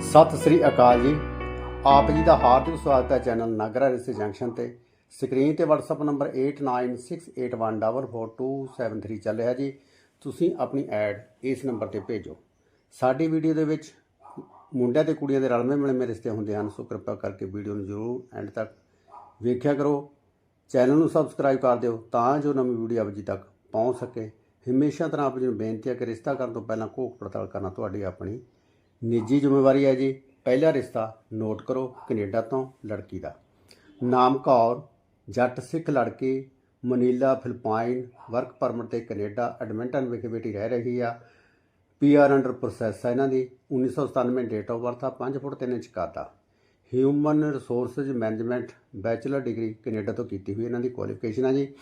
ਸਤਿ ਸ੍ਰੀ ਅਕਾਲ ਜੀ। ਆਪ ਜੀ ਦਾ ਹਾਰਦਿਕ ਸਵਾਗਤ ਹੈ ਚੈਨਲ ਨਾਗਰਾ ਰਿਸ਼ਤੇ ਜੰਕਸ਼ਨ ਤੇ। ਸਕਰੀਨ ਤੇ WhatsApp ਨੰਬਰ 8968144273 ਚੱਲ ਰਿਹਾ ਜੀ। ਤੁਸੀਂ ਆਪਣੀ ਐਡ ਇਸ ਨੰਬਰ ਤੇ ਭੇਜੋ। ਸਾਡੀ ਵੀਡੀਓ ਦੇ ਵਿੱਚ ਮੁੰਡਿਆਂ ਤੇ ਕੁੜੀਆਂ ਦੇ ਰਲਵੇਂ ਮਿਲਵੇਂ ਰਿਸ਼ਤੇ ਹੁੰਦੇ ਹਨ, ਸੋ ਕਿਰਪਾ ਕਰਕੇ ਵੀਡੀਓ ਨੂੰ ਜ਼ਰੂਰ ਐਂਡ ਤੱਕ ਵੇਖਿਆ ਕਰੋ। ਚੈਨਲ ਨੂੰ ਸਬਸਕ੍ਰਾਈਬ ਕਰ ਦਿਓ ਤਾਂ ਜੋ ਨਵੀਂ ਵੀਡੀਓ ਆਪ ਜੀ ਤੱਕ ਪਹੁੰਚ ਸਕੇ। ਹਮੇਸ਼ਾ ਤਰ੍ਹਾਂ ਆਪ ਜੀ ਨੂੰ ਬੇਨਤੀ ਹੈ ਕਿ ਰਿਸ਼ਤਾ ਕਰਨ ਤੋਂ ਪਹਿਲਾਂ ਘੋਖ ਪੜਤਾਲ ਕਰਨਾ ਤੁਹਾਡੀ ਆਪਣੀ ਨਿੱਜੀ ਜ਼ਿੰਮੇਵਾਰੀ ਹੈ ਜੀ। ਪਹਿਲਾ ਰਿਸ਼ਤਾ ਨੋਟ ਕਰੋ ਕੈਨੇਡਾ ਤੋਂ ਲੜਕੀ ਦਾ। ਨਾਮ ਕੌਰ, ਜੱਟ ਸਿੱਖ ਲੜਕੀ, ਮਨੀਲਾ ਫਿਲਪਾਈਨ, ਵਰਕ ਪਰਮਿਟ ਤੇ ਕੈਨੇਡਾ, ਐਡਮਿੰਟਨ ਵਿਖੇ ਬੇਟੀ ਰਹਿ ਰਹੀ ਆ। ਪੀਆਰ ਅੰਡਰ ਪ੍ਰੋਸੈਸ ਹੈ ਇਹਨਾਂ ਦੀ। 1997 ਡੇਟ ਆਫ ਬਰਥ ਆ 5 ਫੁੱਟ 3 ਇੰਚ ਕੱਦ ਆ। Human resources management bachelor degree Canada ਤੋਂ ਕੀਤੀ ਹੋਈ ਇਹਨਾਂ ਦੀ ਕੁਆਲੀਫਿਕੇਸ਼ਨ ਆ ਜੀ।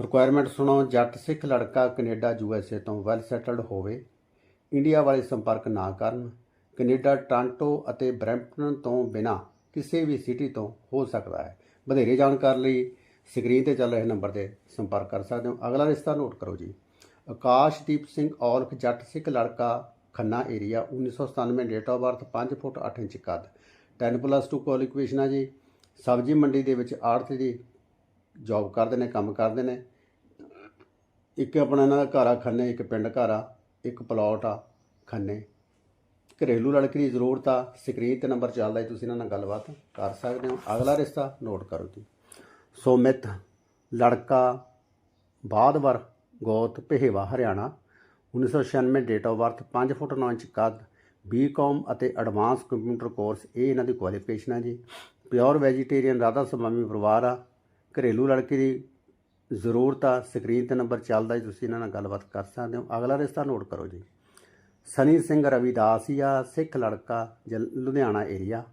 ਰਿਕੁਆਇਰਮੈਂਟ ਸੁਣੋ, ਜੱਟ ਸਿੱਖ ਲੜਕਾ ਕੈਨੇਡਾ ਯੂਐਸਏ ਤੋਂ ਵੈਲ ਸੈਟਲਡ ਹੋਵੇ। ਇੰਡੀਆ ਵਾਲੇ ਸੰਪਰਕ ਨਾ ਕਰਨ, ਕੈਨੇਡਾ, ਟ੍ਰਾਂਟੋ ਅਤੇ ਬਰੈਂਪਟਨ ਤੋਂ ਬਿਨਾ ਕਿਸੇ ਵੀ ਸਿਟੀ ਤੋਂ ਹੋ ਸਕਦਾ ਹੈ। ਵਧੇਰੇ ਜਾਣਕਾਰੀ ਲਈ ਸਕਰੀਨ ਤੇ ਚੱਲ ਰਹੇ ਨੰਬਰ ਤੇ ਸੰਪਰਕ ਕਰ ਸਕਦੇ ਹੋ। ਅਗਲਾ ਰਿਸ਼ਤਾ ਨੋਟ ਕਰੋ ਜੀ। ਆਕਾਸ਼ਦੀਪ ਸਿੰਘ ਔਲਖ ਜੱਟ ਸਿੱਖ ਲੜਕਾ, Khanna area 1997 date of birth 5 foot 8 inch ਕੱਦ। 10 ਪਲੱਸ 2 ਕੁਆਲੀਫਿਕੇਸ਼ਨ ਆ ਜੀ। ਸਬਜ਼ੀ ਮੰਡੀ ਦੇ ਵਿੱਚ ਆੜਤ ਦੀ ਜੌਬ ਕਰਦੇ ਨੇ, ਕੰਮ ਕਰਦੇ ਨੇ। ਇੱਕ ਆਪਣਾ ਇਹਨਾਂ ਦਾ ਘਰ ਆ, ਖੰਨੇ, ਇੱਕ ਪਿੰਡ ਘਰ ਆ। ਇੱਕ ਪਲਾਟ ਆ ਖੰਨੇ। ਘਰੇਲੂ ਲੜਕੀ ਦੀ ਜ਼ਰੂਰਤ ਆ ਸਕਰੀਨ ਤੇ ਨੰਬਰ ਚੱਲਦਾ ਹੈ ਤੁਸੀਂ ਇਹਨਾਂ ਨਾਲ ਗੱਲਬਾਤ ਕਰ ਸਕਦੇ ਹੋ। ਅਗਲਾ ਰਿਸ਼ਤਾ ਨੋਟ ਕਰੋ ਜੀ ਸੋਮਿਤ, ਲੜਕਾ, ਬਾਦਵਰ, ਗੋਤ, ਪਹਿਵਾ, Haryana. 1996 date of birth 5 foot 9 inch ਕੱਦ ਬੀਕਾਮ ਅਤੇ ਐਡਵਾਂਸ ਕੰਪਿਊਟਰ ਕੋਰਸ ਇਹ ਇਹਨਾਂ ਦੀ ਕੁਆਲੀਫਿਕੇਸ਼ਨ ਹੈ ਜੀ। ਪਿਓਰ ਵੈਜੀਟੇਰੀਅਨ ਰਾਧਾ ਸਵਾਮੀ ਪਰਿਵਾਰ ਆ। ਘਰੇਲੂ ਲੜਕੀ ਦੀ ਜ਼ਰੂਰਤ ਆ ਸਕਰੀਨ ਤੇ ਨੰਬਰ ਚੱਲਦਾ ਜੀ, ਤੁਸੀਂ ਇਹਨਾਂ ਨਾਲ ਗੱਲਬਾਤ ਕਰ ਸਕਦੇ ਹੋ। ਅਗਲਾ ਰਿਸ਼ਤਾ ਨੋਟ ਕਰੋ ਜੀ। ਸਨੀ ਸਿੰਘ ਰਵਿਦਾਸੀਆ ਸਿੱਖ ਲੜਕਾ ਜਲ- Ludhiana area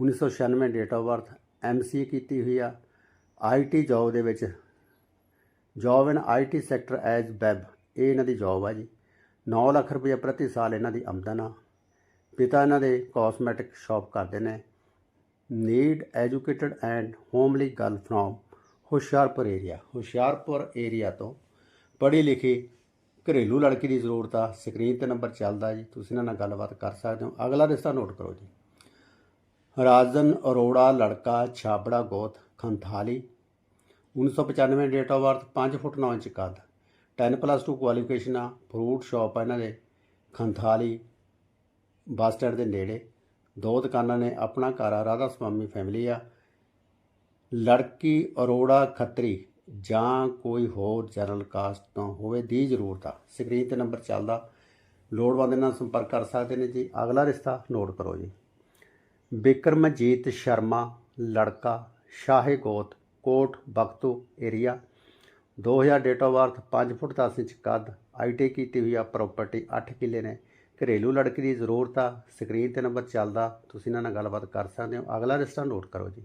1996 date of birth MCA ਕੀਤੀ ਹੋਈ ਆ। ਆਈਟੀ ਜੌਬ ਦੇ ਵਿੱਚ। Job in IT sector as web ਇਹ ਇਹਨਾਂ ਦੀ ਜੌਬ ਆ ਜੀ। 9 ਲੱਖ ਰੁਪਏ ਪ੍ਰਤੀ ਸਾਲ ਇਹਨਾਂ ਦੀ ਆਮਦਨ ਆ। ਪਿਤਾ ਇਹਨਾਂ ਦੇ ਕਾਸਮੈਟਿਕ ਸ਼ਾਪ ਕਰਦੇ ਨੇ। Need educated and homely girl from Hoshiarpur area Hoshiarpur area ਤੋਂ ਪੜ੍ਹੀ ਲਿਖੀ ਘਰੇਲੂ ਲੜਕੀ ਦੀ ਜ਼ਰੂਰਤ ਆ। ਸਕਰੀਨ ਤੇ ਨੰਬਰ ਚੱਲਦਾ ਜੀ। ਤੁਸੀਂ ਇਹਨਾਂ ਨਾਲ ਗੱਲਬਾਤ ਕਰ ਸਕਦੇ ਹੋ। ਅਗਲਾ ਰਿਸ਼ਤਾ ਨੋਟ ਕਰੋ ਜੀ। ਰਾਜਨ ਅਰੋੜਾ, ਲੜਕਾ, ਛਾਬੜਾ, ਗੋਤ, ਖੰਥਾਲੀ। 1995 date of birth 5 foot 9 inch ਕੱਦ। 10 ਪਲੱਸ 2 ਕੁਆਲੀਫਿਕੇਸ਼ਨ ਆ। ਫਰੂਟ ਸ਼ਾਪ ਆ ਇਹਨਾਂ ਦੇ। ਖੰਥਾਲੀ ਬੱਸ ਸਟੈਂਡ ਦੇ ਨੇੜੇ। ਦੋ ਦੁਕਾਨਾਂ ਨੇ। ਆਪਣਾ ਘਰ ਆ। ਰਾਧਾ ਸਵਾਮੀ ਫੈਮਿਲੀ ਆ। ਲੜਕੀ ਅਰੋੜਾ ਖੱਤਰੀ ਜਾਂ ਕੋਈ ਹੋਰ ਜਨਰਲ ਕਾਸਟ ਤੋਂ ਹੋਵੇ ਦੀ ਜ਼ਰੂਰਤ ਆ। ਸਕਰੀਨ ਤੇ ਨੰਬਰ ਚੱਲਦਾ। ਲੋੜਵੰਦ ਨਾਲ ਸੰਪਰਕ ਕਰ ਸਕਦੇ ਨੇ ਜੀ। ਅਗਲਾ ਰਿਸ਼ਤਾ ਨੋਟ ਕਰੋ ਜੀ। ਬਿਕਰਮਜੀਤ ਸ਼ਰਮਾ, ਲੜਕਾ, ਸ਼ਾਹੇ ਗੋਤ, Kot, Bakhtu area 2000 date of birth 5 foot 10 inch ਕੱਦ। ਆਈਟੀ ਕੀਤੀ ਹੋਈ ਆ ਪ੍ਰਾਪਰਟੀ 8 ਕਿੱਲੇ ਨੇ। ਘਰੇਲੂ ਲੜਕੀ ਦੀ ਜ਼ਰੂਰਤ ਆ। ਸਕਰੀਨ ਤੇ ਨੰਬਰ ਚੱਲਦਾ। ਤੁਸੀਂ ਇਹਨਾਂ ਨਾਲ ਗੱਲਬਾਤ ਕਰ ਸਕਦੇ ਹੋ। ਅਗਲਾ ਰਿਸ਼ਤਾ ਨੋਟ ਕਰੋ ਜੀ।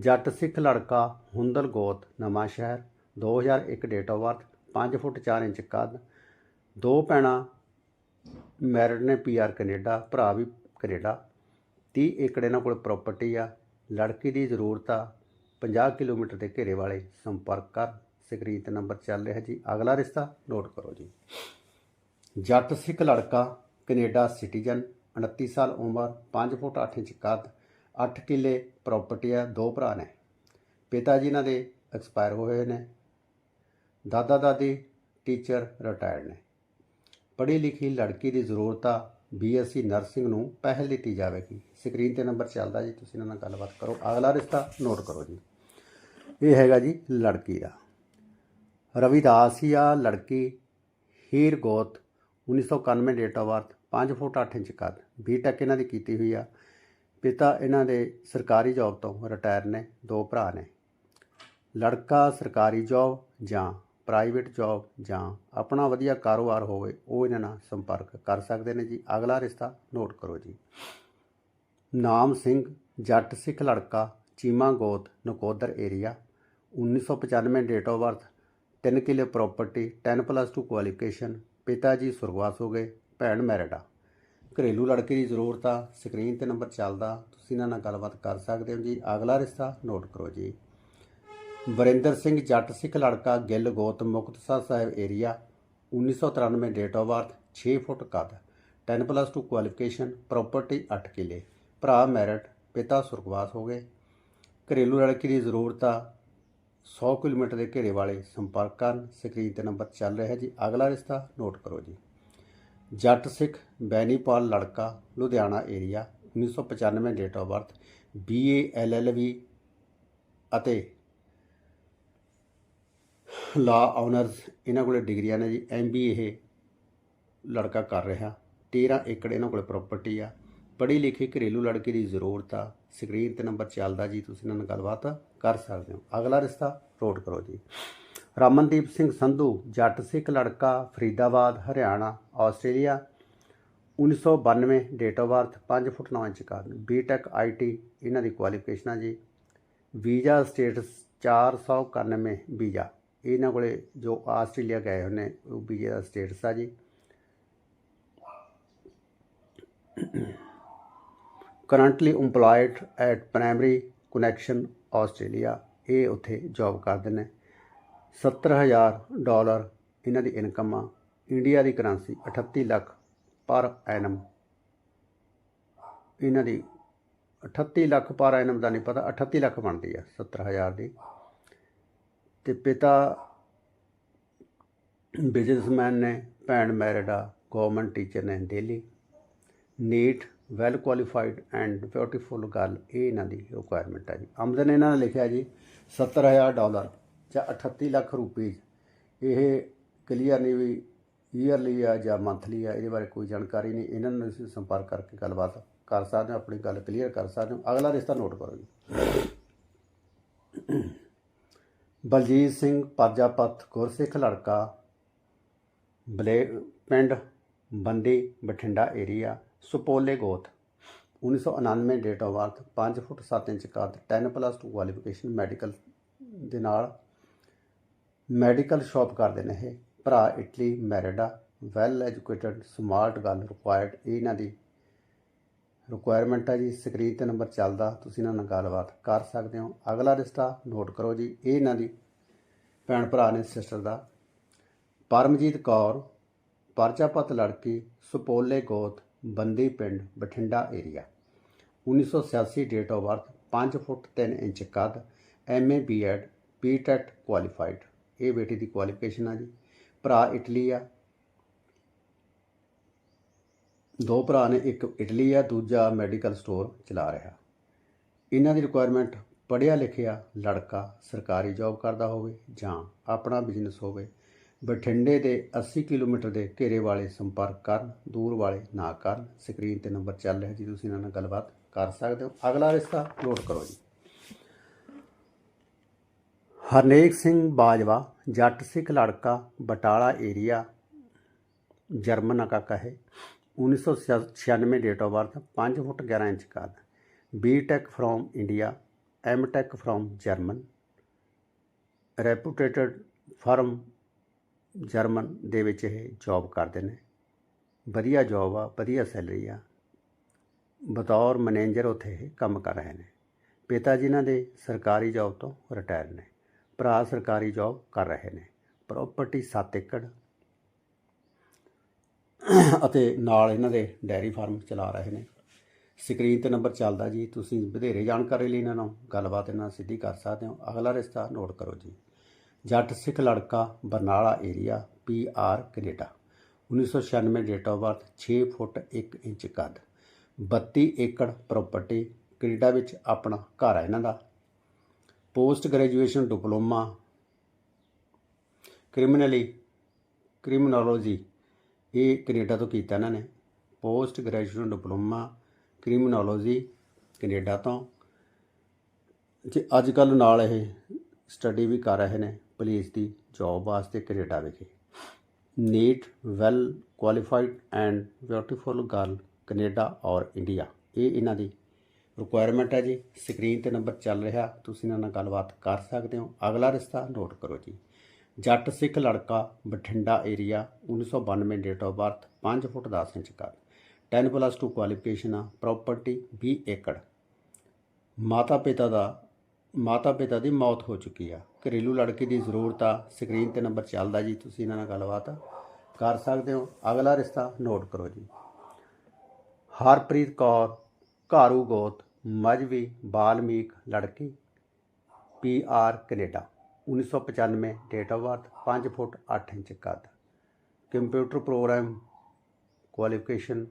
ਜੱਟ ਸਿੱਖ ਲੜਕਾ ਹੁੰਦਲ ਗੋਤ, Nawanshahr 2001 date of birth 5 foot 4 inch ਕੱਦ, ਦੋ ਭੈਣਾਂ ਮੈਰਿਡ ਨੇ ਪੀਆਰ ਕੈਨੇਡਾ, ਭਰਾ ਵੀ ਕੈਨੇਡਾ 30 ਏਕੜ ਇਹਨਾਂ ਕੋਲ ਪ੍ਰਾਪਰਟੀ ਆ, ਲੜਕੀ ਦੀ ਜ਼ਰੂਰਤ ਆ 50 ਕਿਲੋਮੀਟਰ ਦੇ ਘੇਰੇ ਵਾਲੇ ਸੰਪਰਕ ਕਰ, ਸਕਰੀਨ ਤੇ ਨੰਬਰ ਚੱਲ ਰਿਹਾ ਜੀ, ਅਗਲਾ ਰਿਸ਼ਤਾ ਨੋਟ ਕਰੋ ਜੀ। ਜੱਟ ਸਿੱਖ ਲੜਕਾ, ਕੈਨੇਡਾ ਸਿਟੀਜ਼ਨ 29 ਸਾਲ ਉਮਰ 5 ਫੁੱਟ 8 ਇੰਚ ਕੱਦ 8 ਕਿੱਲੇ ਪ੍ਰਾਪਰਟੀ ਆ ਦੋ ਭਰਾ ਨੇ। ਪਿਤਾ ਜੀ ਇਹਨਾਂ ਦੇ ਐਕਸਪਾਇਰ ਹੋਏ ਨੇ। ਦਾਦਾ ਦਾਦੀ, ਟੀਚਰ ਰਿਟਾਇਰਡ ਨੇ। ਪੜ੍ਹੀ ਲਿਖੀ ਲੜਕੀ ਦੀ ਜ਼ਰੂਰਤ ਆ ਬੀਐਸਸੀ ਨਰਸਿੰਗ ਨੂੰ ਪਹਿਲ ਦਿੱਤੀ ਜਾਵੇਗੀ। ਸਕਰੀਨ ਤੇ ਨੰਬਰ ਚੱਲਦਾ ਜੀ, ਤੁਸੀਂ ਇਹਨਾਂ ਨਾਲ ਗੱਲਬਾਤ ਕਰੋ। ਅਗਲਾ ਰਿਸ਼ਤਾ ਨੋਟ ਕਰੋ ਜੀ। ਇਹ ਹੈਗਾ ਜੀ ਲੜਕੀ ਦਾ। ਰਵਿਦਾਸੀਆ ਲੜਕੀ। ਹੀਰ ਗੋਤ 1991 date of birth 5 foot 8 inch ਕੱਦ। ਬੀਟੈਕ ਇਹਨਾਂ ਦੀ ਕੀਤੀ ਹੋਈ ਆ। ਪਿਤਾ ਇਹਨਾਂ ਦੇ ਸਰਕਾਰੀ ਜੌਬ ਤੋਂ ਰਿਟਾਇਰ ਨੇ, ਦੋ ਭਰਾ ਨੇ। ਲੜਕਾ ਸਰਕਾਰੀ ਜੌਬ ਜਾਂ ਪ੍ਰਾਈਵੇਟ ਜੌਬ ਜਾਂ ਆਪਣਾ ਵਧੀਆ ਕਾਰੋਬਾਰ ਹੋਵੇ, ਉਹ ਇਹਨਾਂ ਨਾਲ ਸੰਪਰਕ ਕਰ ਸਕਦੇ ਨੇ ਜੀ। ਅਗਲਾ ਰਿਸ਼ਤਾ ਨੋਟ ਕਰੋ ਜੀ। ਨਾਮ ਸਿੰਘ, ਜੱਟ ਸਿੱਖ ਲੜਕਾ, ਚੀਮਾ ਗੋਤ, Nakodar area. 1995 date of birth 3 ਕਿੱਲੇ ਪ੍ਰਾਪਰਟੀ 10 ਪਲੱਸ 2 ਕੁਆਲੀਫਿਕੇਸ਼ਨ ਪਿਤਾ ਜੀ ਸੁਰਗਵਾਸ ਹੋ ਗਏ, ਭੈਣ ਮੈਰਿਡ। ਆ ਘਰੇਲੂ ਲੜਕੇ ਦੀ ਜ਼ਰੂਰਤ ਆ, ਸਕਰੀਨ ਤੇ ਨੰਬਰ ਚੱਲਦਾ, ਤੁਸੀਂ ਇਹਨਾਂ ਨਾਲ ਗੱਲਬਾਤ ਕਰ ਸਕਦੇ ਹੋ ਜੀ। ਅਗਲਾ ਰਿਸ਼ਤਾ ਨੋਟ ਕਰੋ ਜੀ। ਵਰਿੰਦਰ ਸਿੰਘ ਜੱਟ ਸਿੱਖ ਲੜਕਾ ਗਿੱਲ ਗੋਤ Muktsar Sahib area 1993 date of birth 6 foot ਕੱਦ 10 ਪਲੱਸ 2 ਕੁਆਲੀਫਿਕੇਸ਼ਨ ਪ੍ਰਾਪਰਟੀ 8 ਕਿੱਲੇ, ਭਰਾ ਮੈਰਿਟ ਪਿਤਾ ਸੁਰਗਵਾਸ ਹੋ ਗਏ। ਘਰੇਲੂ ਲੜਕੀ ਦੀ ਜ਼ਰੂਰਤ ਆ 100 ਕਿਲੋਮੀਟਰ ਦੇ ਘੇਰੇ ਵਾਲੇ ਸੰਪਰਕ ਕਰਨ, ਸਕਰੀਨ ਤੇ ਨੰਬਰ ਚੱਲ ਰਿਹਾ ਜੀ। ਅਗਲਾ ਰਿਸ਼ਤਾ ਨੋਟ ਕਰੋ ਜੀ। ਜੱਟ ਸਿੱਖ ਬੈਨੀਪਾਲ ਲੜਕਾ, Ludhiana area 1995 date of birth BA LLB ਅਤੇ ਲਾ ਆਨਰਸ ਇਹਨਾਂ ਕੋਲੇ ਡਿਗਰੀਆਂ ਨੇ ਜੀ ਐਮਬੀਏ ਇਹ ਲੜਕਾ ਕਰ ਰਿਹਾ। 13 ਏਕੜ ਇਹਨਾਂ ਕੋਲੇ ਪ੍ਰਾਪਰਟੀ ਆ। ਪੜ੍ਹੀ ਲਿਖੀ ਘਰੇਲੂ ਲੜਕੀ ਦੀ ਜ਼ਰੂਰਤ ਆ। ਸਕਰੀਨ ਤੇ ਨੰਬਰ ਚੱਲਦਾ ਜੀ, ਤੁਸੀਂ ਇਹਨਾਂ ਨਾਲ ਗੱਲਬਾਤ ਕਰ ਸਕਦੇ ਹੋ। ਅਗਲਾ ਰਿਸ਼ਤਾ ਨੋਟ ਕਰੋ ਜੀ। ਰਮਨਦੀਪ ਸਿੰਘ ਸੰਧੂ, ਜੱਟ ਸਿੱਖ ਲੜਕਾ, Faridabad, Haryana, Australia. 1992 date of birth 5 foot 9 inch ਕਰ ਬੀਟੈਕ ਆਈਟੀ ਇਹਨਾਂ ਦੀ ਕੁਆਲੀਫਿਕੇਸ਼ਨ ਆ ਜੀ। Visa status 491 visa. ਇਹਨਾਂ ਕੋਲੇ ਜੋ ਆਸਟ੍ਰੇਲੀਆ ਗਏ ਹੋਏ ਨੇ, ਉਹ ਵੀਜ਼ੇ ਦਾ ਸਟੇਟਸ ਆ ਜੀ। Currently EMPLOYED at primary connection Australia, ਇਹ ਉੱਥੇ ਜੌਬ ਕਰਦੇ ਨੇ। 70000 ਡਾਲਰ ਇਹਨਾਂ ਦੀ ਇਨਕਮ ਆ। ਇੰਡੀਆ ਦੀ ਕਰੰਸੀ 38 ਲੱਖ ਪਰ ਐਨਮ ਇਹਨਾਂ ਦੀ 38 ਲੱਖ ਪਰ ਐਨਮ ਦਾ ਨਹੀਂ ਪਤਾ 38 ਲੱਖ ਬਣਦੀ ਆ 70000 ਦੀ। ਤੇ ਪਿਤਾ ਬਿਜ਼ਨਸਮੈਨ ਨੇ, ਭੈਣ ਮੈਰਿਡ ਆ ਗਵਰਨਮੈਂਟ ਟੀਚਰ ਨੇ Delhi neat well qualified and beautiful girl ਇਹ ਇਹਨਾਂ ਦੀ ਰਿਕੁਆਇਰਮੈਂਟ ਹੈ ਜੀ। ਆਮਦਨ ਇਹਨਾਂ ਨੇ ਲਿਖਿਆ ਜੀ 70000 ਡਾਲਰ ਜਾਂ 38 ਲੱਖ ਰੁਪਏ। ਇਹ ਕਲੀਅਰ ਨਹੀਂ ਵੀ ਈਅਰਲੀ ਆ ਜਾਂ ਮੰਥਲੀ ਆ, ਇਹਦੇ ਬਾਰੇ ਕੋਈ ਜਾਣਕਾਰੀ ਨਹੀਂ। ਇਹਨਾਂ ਨੂੰ ਤੁਸੀਂ ਸੰਪਰਕ ਕਰਕੇ ਗੱਲਬਾਤ ਕਰ ਸਕਦੇ ਹੋ, ਆਪਣੀ ਗੱਲ ਕਲੀਅਰ ਕਰ ਸਕਦੇ ਹੋ। ਅਗਲਾ ਰਿਸ਼ਤਾ ਨੋਟ ਕਰੋ ਜੀ। ਬਲਜੀਤ ਸਿੰਘ ਪਾਜਾਪਤ ਗੁਰਸਿੱਖ ਲੜਕਾ, ਬਲੇ ਪਿੰਡ ਬੰਦੀ ਬਠਿੰਡਾ ਏਰੀਆ ਸੁਪੋਲੇ ਗੋਤ 1999 date of birth 5 foot 7 inch ਕੱਦ 10 ਪਲੱਸ 2 ਕੁਆਲੀਫਿਕੇਸ਼ਨ ਮੈਡੀਕਲ ਦੇ ਨਾਲ ਮੈਡੀਕਲ ਸ਼ਾਪ ਕਰਦੇ ਨੇ ਇਹ। ਭਰਾ ਇਟਲੀ, ਮੈਰਿਡਾ ਆ ਵੈਲ ਐਜੂਕੇਟਡ ਸਮਾਰਟ ਗੱਲ ਰਿਕੁਆਇਰਡ ਇਹਨਾਂ ਦੀ ਰਿਕੁਆਇਰਮੈਂਟ ਹੈ ਜੀ। ਸਕਰੀਨ ਤੇ ਨੰਬਰ ਚੱਲਦਾ, ਤੁਸੀਂ ਇਹਨਾਂ ਨਾਲ ਗੱਲਬਾਤ ਕਰ ਸਕਦੇ ਹੋ। ਅਗਲਾ ਰਿਸ਼ਤਾ ਨੋਟ ਕਰੋ ਜੀ ਇਹਨਾਂ ਦੀ ਭੈਣ ਭਰਾ ਨੇ ਸਿਸਟਰ ਦਾ। ਪਰਮਜੀਤ ਕੌਰ, ਪਰਚਾਪਤ ਲੜਕੀ, ਸੁਪੋਲੇ ਗੋਤ ਬੰਦੀ ਪਿੰਡ Bathinda area 1986 date of birth 5 foot 3 inch ਕੱਦ ਐਮਏ ਬੀਐਡ ਬੀਟੈਟ ਕੁਆਲੀਫਾਈਡ ਇਹ ਬੇਟੀ ਦੀ ਕੁਆਲੀਫਿਕੇਸ਼ਨ ਆ ਜੀ। ਭਰਾ ਇਟਲੀ ਆ। ਦੋ ਭਰਾ ਨੇ, ਇੱਕ ਇਟਲੀ ਆ, ਦੂਜਾ ਮੈਡੀਕਲ ਸਟੋਰ ਚਲਾ ਰਿਹਾ। ਇਹਨਾਂ ਦੀ ਰਿਕੁਆਇਰਮੈਂਟ ਪੜ੍ਹਿਆ ਲਿਖਿਆ ਲੜਕਾ ਸਰਕਾਰੀ ਜੌਬ ਕਰਦਾ ਹੋਵੇ ਜਾਂ ਆਪਣਾ ਬਿਜ਼ਨਸ ਹੋਵੇ। ਬਠਿੰਡੇ ਦੇ 80 ਕਿਲੋਮੀਟਰ ਦੇ ਘੇਰੇ ਵਾਲੇ ਸੰਪਰਕ ਕਰਨ, ਦੂਰ ਵਾਲੇ ਨਾ ਕਰਨ। ਸਕਰੀਨ ਤੇ ਨੰਬਰ ਚੱਲ ਰਿਹਾ ਜੀ, ਤੁਸੀਂ ਇਹਨਾਂ ਨਾਲ ਗੱਲਬਾਤ ਕਰ ਸਕਦੇ ਹੋ। ਅਗਲਾ ਰਿਸ਼ਤਾ ਨੋਟ ਕਰੋ ਜੀ। ਹਰਨੇਕ ਸਿੰਘ ਬਾਜਵਾ, ਜੱਟ ਸਿੱਖ ਲੜਕਾ, ਬਟਾਲਾ ਏਰੀਆ, ਜਰਮਨ ਕਾਕਾ ਹੈ 1996 date of birth 5 foot 11 inch ਕੱਦ B Tech from India M Tech from German reputed firm German ਦੇ ਵਿੱਚ ਇਹ ਜੌਬ ਕਰਦੇ ਨੇ। ਵਧੀਆ ਜੌਬ ਆ, ਵਧੀਆ ਸੈਲਰੀ ਆ। ਬਤੌਰ ਮੈਨੇਜਰ ਉੱਥੇ ਇਹ ਕੰਮ ਕਰ ਰਹੇ ਨੇ। ਪਿਤਾ ਜੀ ਇਹਨਾਂ ਦੇ ਸਰਕਾਰੀ ਜੌਬ ਤੋਂ ਰਿਟਾਇਰ ਨੇ। ਭਰਾ ਸਰਕਾਰੀ ਜੌਬ ਕਰ ਰਹੇ ਨੇ। ਪ੍ਰਾਪਰਟੀ 7 ਏਕੜ ਅਤੇ ਨਾਲ ਇਹਨਾਂ ਦੇ ਡੈਰੀ ਫਾਰਮ ਚਲਾ ਰਹੇ ਨੇ। ਸਕਰੀਨ ਤੇ ਨੰਬਰ ਚੱਲਦਾ ਜੀ, ਤੁਸੀਂ ਵਧੇਰੇ ਜਾਣਕਾਰੀ ਲਈ ਇਹਨਾਂ ਨਾਲ ਗੱਲਬਾਤ ਇਹਨਾਂ ਨਾਲ ਸਿੱਧੀ ਕਰ ਸਕਦੇ ਹੋ। ਅਗਲਾ ਰਿਸ਼ਤਾ ਨੋਟ ਕਰੋ ਜੀ। ਜੱਟ ਸਿੱਖ ਲੜਕਾ Barnala area P R Canada 1996 date of birth 6 foot 1 inch ਕੱਦ। 32 ਏਕੜ ਪ੍ਰਾਪਰਟੀ ਕੈਨੇਡਾ ਵਿੱਚ ਆਪਣਾ ਘਰ ਹੈ ਇਹਨਾਂ ਦਾ। Post graduation diploma criminally criminology ਇਹ ਕੈਨੇਡਾ ਤੋਂ ਕੀਤਾ ਇਹਨਾਂ ਨੇ। Post graduation diploma criminology Canada ਤੋਂ। ਜੇ ਅੱਜ ਕੱਲ ਨਾਲ ਇਹ ਸਟੱਡੀ ਵੀ ਕਰ ਰਹੇ ਨੇ। ਪੁਲਿਸ ਦੀ ਜੌਬ ਵਾਸਤੇ ਕੈਨੇਡਾ ਵਿਖੇ। Neat well qualified and beautiful girl Canada ਔਰ ਇੰਡੀਆ। ਇਹ ਇਹਨਾਂ ਦੀ ਰਿਕੁਆਇਰਮੈਂਟ ਹੈ ਜੀ। ਸਕਰੀਨ ਤੇ ਨੰਬਰ ਚੱਲ ਰਿਹਾ। ਤੁਸੀਂ ਇਹਨਾਂ ਨਾਲ ਗੱਲਬਾਤ ਕਰ ਸਕਦੇ ਹੋ। ਅਗਲਾ ਰਿਸ਼ਤਾ ਨੋਟ ਕਰੋ ਜੀ। ਜੱਟ ਸਿੱਖ ਲੜਕਾ, Bathinda area 1992 date of birth 5 foot 10 inch ਕੱਦ 10 ਪਲੱਸ 2 ਕੁਆਲੀਫਿਕੇਸ਼ਨ ਆ। ਪ੍ਰਾਪਰਟੀ 20 ਏਕੜ। ਮਾਤਾ ਪਿਤਾ ਦਾ ਮਾਤਾ ਪਿਤਾ ਦੀ ਮੌਤ ਹੋ ਚੁੱਕੀ ਆ। ਘਰੇਲੂ ਲੜਕੀ ਦੀ ਜ਼ਰੂਰਤ ਆ। ਸਕਰੀਨ ਤੇ ਨੰਬਰ ਚੱਲਦਾ ਜੀ, ਤੁਸੀਂ ਇਹਨਾਂ ਨਾਲ ਗੱਲਬਾਤ ਕਰ ਸਕਦੇ ਹੋ। ਅਗਲਾ ਰਿਸ਼ਤਾ ਨੋਟ ਕਰੋ ਜੀ। ਹਰਪ੍ਰੀਤ ਕੌਰ, ਘਾਰੂ ਗੋਤ, ਮਜਵੀ, ਬਾਲਮੀਕ ਲੜਕੀ P R Canada 1995 date of birth 5 foot 8 inch ਕੱਦ। Computer program qualification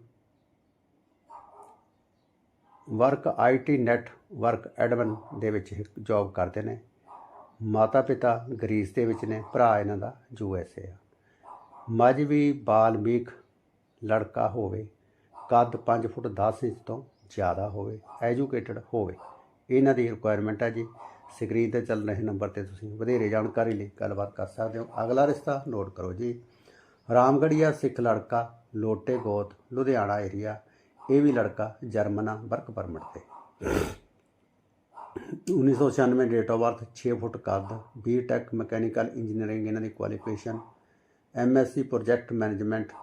work IT network admin ਦੇ ਵਿੱਚ ਜੌਬ ਕਰਦੇ ਨੇ। ਮਾਤਾ ਪਿਤਾ ਗਰੀਸ ਦੇ ਵਿੱਚ ਨੇ, ਭਰਾ ਇਹਨਾਂ ਦਾ ਯੂ ਐਸ ਏ ਆ। ਮਜਵੀ ਬਾਲਮੀਕ ਲੜਕਾ ਹੋਵੇ, ਕੱਦ 5 ਫੁੱਟ 10 ਇੰਚ ਤੋਂ ਜ਼ਿਆਦਾ ਹੋਵੇ, ਐਜੂਕੇਟਡ ਹੋਵੇ, ਇਹਨਾਂ ਦੀ ਰਿਕੁਆਇਰਮੈਂਟ ਹੈ ਜੀ। ਸਕਰੀਨ ਤੇ ਚੱਲ ਰਹੇ ਨੰਬਰ ਤੇ ਤੁਸੀਂ ਵਧੇਰੇ ਜਾਣਕਾਰੀ ਲਈ ਗੱਲਬਾਤ ਕਰ ਸਕਦੇ ਹੋ। ਅਗਲਾ ਰਿਸ਼ਤਾ ਨੋਟ ਕਰੋ ਜੀ। ਰਾਮਗੜੀਆ ਸਿੱਖ ਲੜਕਾ, ਲੋਟੇ ਗੋਤ, ਲੁਧਿਆਣਾ ਏਰੀਆ ਇਹ ਵੀ ਲੜਕਾ ਜਰਮਨ ਆ ਵਰਕ ਪਰਮਿਟ ਤੇ। 1996 ਡੇਟ ਆਫ ਬਰਥ 6 ਫੁੱਟ ਕੱਦ ਬੀਟੈਕ ਮਕੈਨੀਕਲ ਇੰਜੀਨੀਅਰਿੰਗ ਇਹਨਾਂ ਦੀ ਕੁਆਲੀਫਿਕੇਸ਼ਨ ਐਮਐਸਸੀ ਪ੍ਰੋਜੈਕਟ ਮੈਨੇਜਮੈਂਟ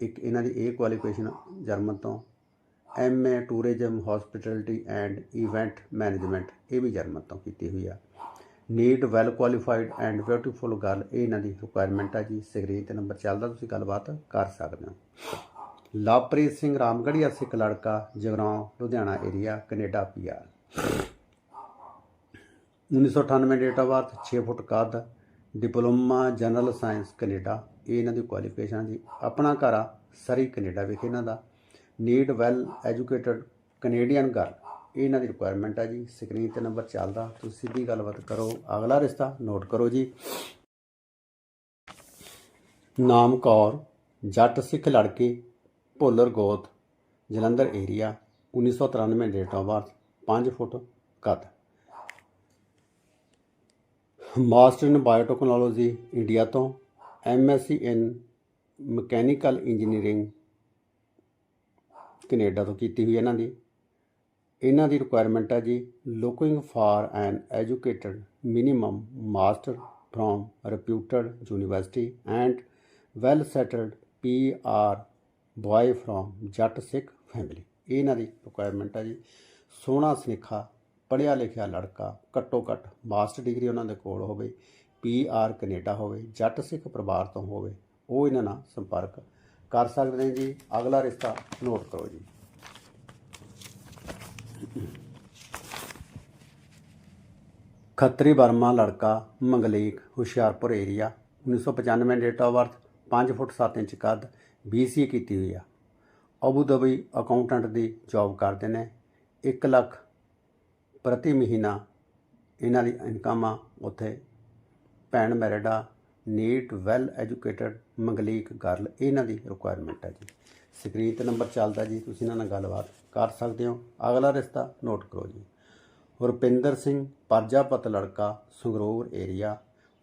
ਇੱਕ ਇਹਨਾਂ ਦੀ ਇਹ ਕੁਆਲੀਫਿਕੇਸ਼ਨ ਜਰਮਨ ਤੋਂ MA tourism hospitality and event management ਇਹ ਵੀ ਜਰਮਨ ਤੋਂ ਕੀਤੀ ਹੋਈ ਆ। Need well qualified and beautiful girl ਇਹ ਇਹਨਾਂ ਦੀ ਰਿਕੁਆਇਰਮੈਂਟ ਆ ਜੀ। ਸਕਰੀਨ ਤੇ ਨੰਬਰ ਚੱਲਦਾ, ਤੁਸੀਂ ਗੱਲਬਾਤ ਕਰ ਸਕਦੇ ਹੋ। ਲਵਪ੍ਰੀਤ ਸਿੰਘ ਰਾਮਗੜੀਆ ਸਿੱਖ ਲੜਕਾ, Jagraon, Ludhiana area Canada PR. 1998 date of birth 6 foot ਕੱਦ, ਡਿਪਲੋਮਾ ਜਨਰਲ ਸਾਇੰਸ ਕੈਨੇਡਾ, ਇਹ ਇਹਨਾਂ ਦੀ ਕੁਆਲੀਫਿਕੇਸ਼ਨ ਜੀ। ਆਪਣਾ ਘਰ ਆ ਸਰੀ ਕੈਨੇਡਾ ਵਿਖੇ ਇਹਨਾਂ ਦਾ। Need well educated Canadian girl ਇਹ ਇਹਨਾਂ ਦੀ ਰਿਕੁਆਇਰਮੈਂਟ ਆ ਜੀ। ਸਕਰੀਨ ਤੇ ਨੰਬਰ ਚੱਲਦਾ, ਤੁਸੀਂ ਸਿੱਧੀ ਗੱਲਬਾਤ ਕਰੋ। ਅਗਲਾ ਰਿਸ਼ਤਾ ਨੋਟ ਕਰੋ ਜੀ। ਨਾਮ ਕੌਰ ਜੱਟ ਸਿੱਖ ਲੜਕੇ ਭੋਲਰ ਗੋਤ, Jalandhar area 1993 date of birth 5 foot ਕੱਦ ਮਾਸਟਰ ਇਨ ਬਾਇਓਟੈਕਨੋਲੋਜੀ ਇੰਡੀਆ ਤੋਂ MSc in mechanical engineering Canada ਤੋਂ ਕੀਤੀ ਹੋਈ ਇਹਨਾਂ ਦੀ। ਇਹਨਾਂ ਦੀ ਰਿਕੁਆਇਰਮੈਂਟ ਹੈ ਜੀ looking for an educated minimum master from reputed university and well settled P R boy from Jatt Sikh family ਇਹ ਇਹਨਾਂ ਦੀ ਰਿਕੁਆਇਰਮੈਂਟ ਹੈ ਜੀ, ਸੋਹਣਾ ਸੁਨੱਖਾ, ਪੜ੍ਹਿਆ ਲਿਖਿਆ ਲੜਕਾ, ਘੱਟੋ ਘੱਟ ਮਾਸਟਰ ਡਿਗਰੀ ਉਹਨਾਂ ਦੇ ਕੋਲ ਹੋਵੇ ਪੀ ਆਰ ਕੈਨੇਡਾ ਹੋਵੇ ਜੱਟ ਸਿੱਖ ਪਰਿਵਾਰ ਤੋਂ ਹੋਵੇ, ਉਹ ਇਹਨਾਂ ਨਾਲ ਸੰਪਰਕ ਕਰ ਸਕਦੇ ਨੇ ਜੀ। ਅਗਲਾ ਰਿਸ਼ਤਾ ਨੋਟ ਕਰੋ ਜੀ। ਖੱਤਰੀ ਵਰਮਾ ਲੜਕਾ, ਮੰਗਲੇਕ, Hoshiarpur area 1995 date of birth 5 foot 7 inch ਕੱਦ BCA ਕੀਤੀ ਹੋਈ ਆ। ਅਬੂ ਧਾਬੀ ਅਕਾਊਂਟੈਂਟ ਦੀ ਜੌਬ ਕਰਦੇ ਨੇ 1 ਲੱਖ ਪ੍ਰਤੀ ਮਹੀਨਾ ਇਹਨਾਂ ਦੀ ਇਨਕਮ ਆ ਉੱਥੇ। ਭੈਣ ਮੈਰਿਡ ਆ neat well educated Manglik girl ਇਹਨਾਂ ਦੀ ਰਿਕੁਆਇਰਮੈਂਟ ਹੈ ਜੀ। ਸਕਰੀਨ ਤੇ ਨੰਬਰ ਚੱਲਦਾ ਜੀ, ਤੁਸੀਂ ਇਹਨਾਂ ਨਾਲ ਗੱਲਬਾਤ ਕਰ ਸਕਦੇ ਹੋ। ਅਗਲਾ ਰਿਸ਼ਤਾ ਨੋਟ ਕਰੋ ਜੀ। ਰੁਪਿੰਦਰ ਸਿੰਘ, ਪਰਜਾਪਤ ਲੜਕਾ, Sangrur area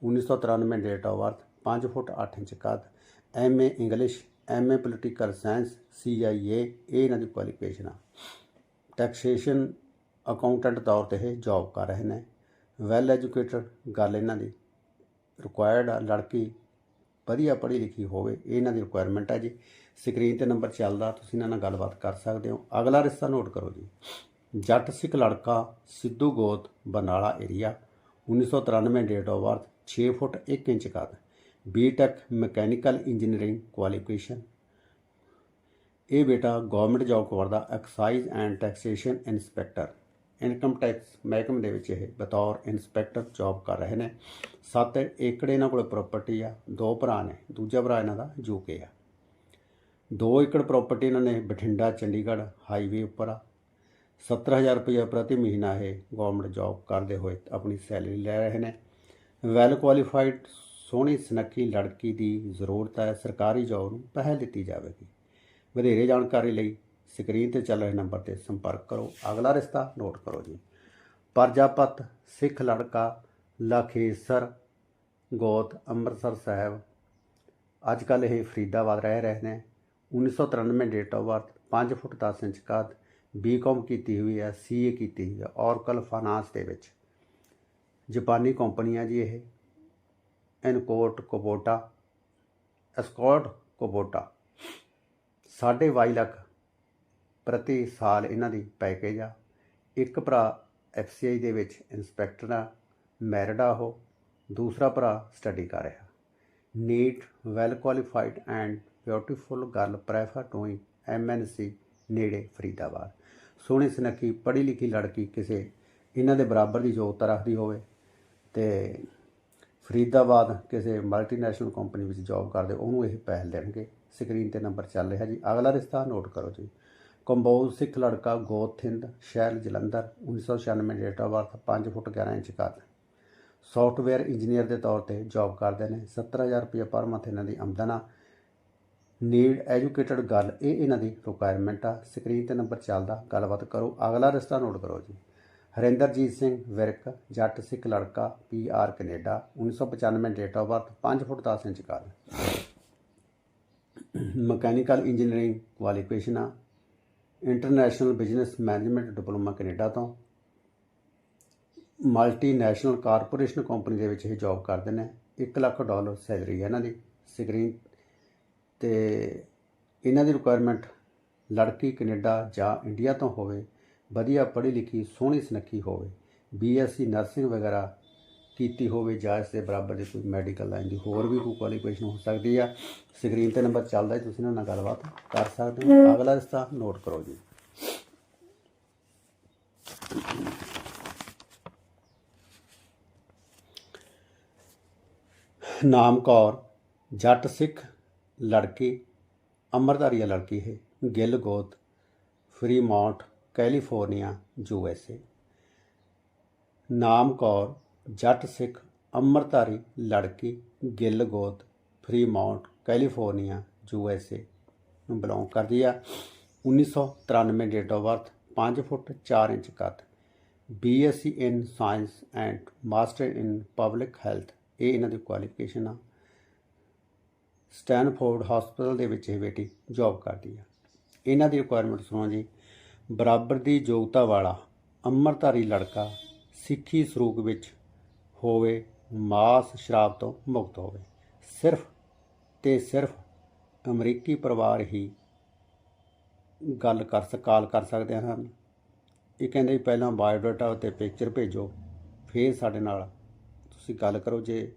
1993 date of birth 5 foot 8 inch ਕੱਦ MA English MA political science CIA ਇਹ ਇਹਨਾਂ ਦੀ ਕੁਆਲੀਫਿਕੇਸ਼ਨ ਆ। ਟੈਕਸੇਸ਼ਨ ਅਕਾਊਂਟੈਂਟ ਤੌਰ ਤੇ ਇਹ ਜੌਬ ਕਰ ਰਹੇ ਨੇ। ਵੈਲ ਐਜੂਕੇਟਡ ਗੱਲ ਇਹਨਾਂ ਦੀ ਰਿਕੁਆਇਰਡ ਆ। ਲੜਕੀ ਵਧੀਆ ਪੜ੍ਹੀ ਲਿਖੀ ਹੋਵੇ, ਇਹ ਇਹਨਾਂ ਦੀ ਰਿਕੁਆਇਰਮੈਂਟ ਹੈ ਜੀ। ਸਕਰੀਨ ਤੇ ਨੰਬਰ ਚੱਲਦਾ, ਤੁਸੀਂ ਇਹਨਾਂ ਨਾਲ ਗੱਲਬਾਤ ਕਰ ਸਕਦੇ ਹੋ। ਅਗਲਾ ਰਿਸ਼ਤਾ ਨੋਟ ਕਰੋ ਜੀ। ਜੱਟ ਸਿੱਖ ਲੜਕਾ, ਸਿੱਧੂ ਗੋਤ, Barnala area 1993 date of birth 6 foot 1 inch ਕੱਦ B Tech mechanical engineering qualification ਇਹ ਬੇਟਾ ਗਵਰਨਮੈਂਟ ਜੌਬ ਕਰਦਾ excise and taxation inspector income tax ਮਹਿਕਮੇ ਦੇ ਵਿੱਚ ਇਹ ਬਤੌਰ ਇਨਸਪੈਕਟਰ ਜੌਬ ਕਰ ਰਹੇ ਨੇ। 7 ਏਕੜ ਇਹਨਾਂ ਕੋਲ ਪ੍ਰਾਪਰਟੀ ਆ, ਦੋ ਭਰਾ ਨੇ, ਦੂਜਾ ਭਰਾ ਇਹਨਾਂ ਦਾ ਯੂਕੇ ਆ। 2 ਏਕੜ ਪ੍ਰਾਪਰਟੀ ਇਹਨਾਂ ਨੇ ਬਠਿੰਡਾ, ਚੰਡੀਗੜ੍ਹ ਹਾਈਵੇ ਉੱਪਰ ਆ। 70000 ਰੁਪਏ ਪ੍ਰਤੀ ਮਹੀਨਾ ਇਹ ਗਵਰਨਮੈਂਟ ਜੌਬ ਕਰਦੇ ਹੋਏ ਆਪਣੀ ਸੈਲਰੀ ਲੈ ਰਹੇ ਨੇ। ਵੈਲ ਕੁਆਲੀਫਾਈਡ ਸੋਹਣੀ ਸੁਨੱਖੀ ਲੜਕੀ ਦੀ ਜ਼ਰੂਰਤ ਹੈ, ਸਰਕਾਰੀ ਜੌਬ ਨੂੰ ਪਹਿਲ ਦਿੱਤੀ ਜਾਵੇਗੀ। ਵਧੇਰੇ ਜਾਣਕਾਰੀ ਲਈ ਸਕਰੀਨ ਤੇ ਚੱਲ ਰਹੇ ਨੰਬਰ ਤੇ ਸੰਪਰਕ ਕਰੋ। ਅਗਲਾ ਰਿਸ਼ਤਾ ਨੋਟ ਕਰੋ ਜੀ। ਪਰਜਾਪਤ ਸਿੱਖ ਲੜਕਾ ਲਖੇਸਰ ਗੋਤ ਅੰਮ੍ਰਿਤਸਰ ਸਾਹਿਬ। ਅੱਜ ਕੱਲ੍ਹ ਇਹ ਫਰੀਦਾਬਾਦ ਰਹਿ ਰਹੇ ਨੇ। 1993 date of birth 5 foot 10 inch ਕੱਦ ਬੀਕਾਮ ਕੀਤੀ ਹੋਈ ਹੈ ਸੀਏ ਕੀਤੀ ਹੋਈ ਹੈ ਔਰਕਲ ਫਾਈਨਾਂਸ ਦੇ ਵਿੱਚ। ਜਾਪਾਨੀ ਕੰਪਨੀ ਆ ਜੀ ਇਹ। ਐਨਕੋਟ ਕੋਬੋਟਾ ਐਸਕੋਟ ਕੋਬੋਟਾ। ਸਾਢੇ ਬਾਈ ਲੱਖ ਪ੍ਰਤੀ ਸਾਲ ਇਹਨਾਂ ਦੀ ਪੈਕੇਜ ਆ। ਇੱਕ ਭਰਾ ਐਫਸੀਆਈ ਦੇ ਵਿੱਚ ਇਨਸਪੈਕਟਰ ਆ, ਮੈਰਿਡ ਆ ਉਹ। ਦੂਸਰਾ ਭਰਾ ਸਟੱਡੀ ਕਰ ਰਿਹਾ। Neat, well qualified and beautiful girl prefer doing MNC ਨੇੜੇ ਫਰੀਦਾਬਾਦ। ਸੋਹਣੀ ਸੁਨੱਖੀ ਪੜ੍ਹੀ ਲਿਖੀ ਲੜਕੀ ਕਿਸੇ ਇਹਨਾਂ ਦੇ ਬਰਾਬਰ ਦੀ ਯੋਗਤਾ ਰੱਖਦੀ ਹੋਵੇ ਤੇ ਫਰੀਦਾਬਾਦ ਕਿਸੇ ਮਲਟੀਨੈਸ਼ਨਲ ਕੰਪਨੀ ਵਿੱਚ ਜੌਬ ਕਰਦੇ, ਉਹਨੂੰ ਇਹ ਪਹਿਲ ਦੇਣਗੇ। ਸਕਰੀਨ ਤੇ ਨੰਬਰ ਚੱਲ ਰਿਹਾ ਜੀ। ਅਗਲਾ ਰਿਸ਼ਤਾ ਨੋਟ ਕਰੋ ਜੀ। ਕੰਬੋਜ, ਸਿੱਖ ਲੜਕਾ ਗੋਥਿੰਦ ਸ਼ਹਿਰ Jalandhar 1996 date of birth 5 foot 11 inch ਕੱਦ ਸੌਫਟਵੇਅਰ ਇੰਜੀਨੀਅਰ ਦੇ ਤੌਰ ਤੇ ਜੌਬ ਕਰਦੇ ਨੇ। 70000 ਰੁਪਏ ਪਰ ਮੰਥ ਇਹਨਾਂ ਦੀ ਆਮਦਨ ਆ। ਨੀਡ ਐਜੂਕੇਟਡ ਗੱਲ ਇਹ ਇਹਨਾਂ ਦੀ ਰਿਕੁਆਇਰਮੈਂਟ ਆ। ਸਕਰੀਨ ਤੇ ਨੰਬਰ ਚੱਲਦਾ। ਗੱਲਬਾਤ ਕਰੋ। ਅਗਲਾ ਰਿਸ਼ਤਾ ਨੋਟ ਕਰੋ ਜੀ। ਹਰਿੰਦਰਜੀਤ ਸਿੰਘ ਵਿਰਕ, ਜੱਟ ਸਿੱਖ ਲੜਕਾ, P R Canada 1995 date of birth 5 foot 10 inch ਕੱਦ ਮਕੈਨੀਕਲ ਇੰਜੀਨੀਅਰਿੰਗ ਕੁਆਲੀਫਿਕੇਸ਼ਨ ਆ international business management diploma Canada ਤੋਂ, ਮਲਟੀਨੈਸ਼ਨਲ ਕਾਰਪੋਰੇਸ਼ਨ ਕੰਪਨੀ ਦੇ ਵਿੱਚ ਇਹ ਜੌਬ ਕਰਦੇ ਨੇ। 1 ਲੱਖ ਡਾਲਰ ਸੈਲਰੀ ਹੈ ਇਹਨਾਂ ਦੀ ਸਕਰੀਨ ਤੇ ਇਹਨਾਂ ਦੀ ਰਿਕੁਆਇਰਮੈਂਟ ਲੜਕੀ ਕੈਨੇਡਾ ਜਾਂ ਇੰਡੀਆ ਤੋਂ ਹੋਵੇ ਵਧੀਆ ਪੜ੍ਹੀ ਲਿਖੀ ਸੋਹਣੀ ਸੁਨੱਖੀ ਹੋਵੇ। ਬੀਐਸਸੀ ਨਰਸਿੰਗ ਵਗੈਰਾ ਕੀਤੀ ਹੋਵੇ ਜਾਂ ਇਸ ਦੇ ਬਰਾਬਰ ਦੀ ਕੋਈ ਮੈਡੀਕਲ ਲਾਈਨ ਦੀ ਹੋਰ ਵੀ ਕੋਈ ਕੁਆਲੀਫਿਕੇਸ਼ਨ ਹੋ ਸਕਦੀ ਆ। ਸਕਰੀਨ ਤੇ ਨੰਬਰ ਚੱਲਦਾ ਹੈ ਤੁਸੀਂ ਇਹਨਾਂ ਨਾਲ ਗੱਲਬਾਤ ਕਰ ਸਕਦੇ ਹੋ। ਅਗਲਾ ਰਿਸ਼ਤਾ ਨੋਟ ਕਰੋ ਜੀ। ਨਾਮ ਕੌਰ ਜੱਟ ਸਿੱਖ ਲੜਕੀ ਅੰਮ੍ਰਿਤਧਾਰੀ ਲੜਕੀ ਹੈ ਗਿੱਲ ਗੋਤ Fremont California, U S A. ਨਾਮ ਕੌਰ, ਜੱਟ ਸਿੱਖ, ਅੰਮ੍ਰਿਤਧਾਰੀ, ਲੜਕੀ ਗਿੱਲ ਗੋਤ Fremont California, U S A ਨੂੰ ਬਿਲੋਂਗ ਕਰਦੀ ਆ। 1993 date of birth 5 foot 4 inch ਕੱਦ। BSc in science and master in public health ਇਹ ਇਹਨਾਂ ਦੀ ਕੁਆਲੀਫਿਕੇਸ਼ਨ ਆ। ਸਟੈਨਫੋਰਡ ਹਸਪੀਟਲ ਦੇ ਵਿੱਚ ਇਹ ਬੇਟੀ ਜੌਬ ਕਰਦੀ ਆ। ਇਹਨਾਂ ਦੀ ਰਿਕੁਆਇਰਮੈਂਟ ਸੁਣੋ ਜੀ। ਬਰਾਬਰ ਦੀ ਯੋਗਤਾ ਵਾਲਾ ਅੰਮ੍ਰਿਤਧਾਰੀ ਲੜਕਾ ਸਿੱਖੀ ਸਰੂਪ ਵਿੱਚ ਹੋਵੇ, ਮਾਸ ਸ਼ਰਾਬ ਤੋਂ ਮੁਕਤ ਹੋਵੇ। ਸਿਰਫ ਤੇ ਸਿਰਫ ਅਮਰੀਕੀ ਪਰਿਵਾਰ ਹੀ ਗੱਲ ਕਰ ਸਕਾਲ ਕਰ ਸਕਦੇ ਹਨ। ਇਹ ਕਹਿੰਦੇ ਪਹਿਲਾਂ ਬਾਇਓਡਾਟਾ ਅਤੇ ਪਿਕਚਰ ਭੇਜੋ, ਫਿਰ ਸਾਡੇ ਨਾਲ ਤੁਸੀਂ ਗੱਲ ਕਰੋ। ਜੇ